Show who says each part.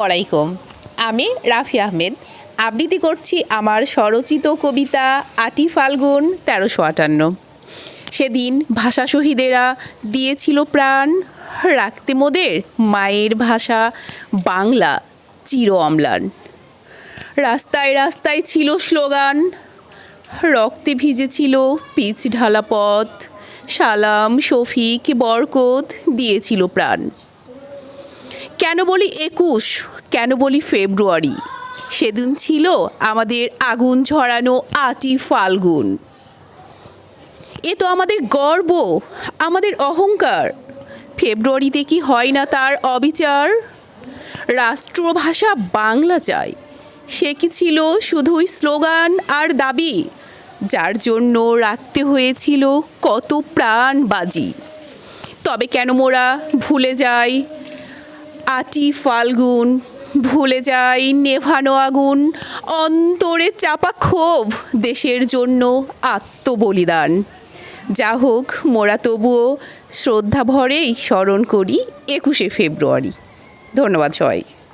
Speaker 1: আলাইকুম। আমি রাফি আহমেদ। আবৃত্তি করছি আমার স্বরচিত কবিতা আটি ফাল্গুন তেরোশো আটান্ন। সেদিন ভাষা শহীদেরা দিয়েছিল প্রাণ, রাখতে মোদের মায়ের ভাষা, বাংলা চির অম্লান। রাস্তায় রাস্তায় ছিল স্লোগান, রক্তে ভিজেছিল পিচ ঢালা পথ, সালাম, শফিক, বরকত দিয়েছিল প্রাণ। কেন বলি একুশ? কেন বলি ফেব্রুয়ারি? সেদিন ছিল আমাদের আগুন ঝরানো আটি ফাল্গুন। এ তো আমাদের গর্ব, আমাদের অহংকার। ফেব্রুয়ারিতে কি হয় না তার অবিচার? রাষ্ট্রভাষা বাংলা চাই। সে কি ছিল শুধুই স্লোগান আর দাবি? যার জন্য রাখতে হয়েছিল কত প্রাণ বাজি। তবে কেন মোরা ভুলে যাই? আটি ফাল্গুন, ভুলে যাই নেভানো আগুন, অন্তরে চাপা ক্ষোভ দেশের জন্য আত্মবলিদান। যা হোক মোরা তবুও শ্রদ্ধা ভরেই স্মরণ করি একুশে ফেব্রুয়ারি। ধন্যবাদ সবাই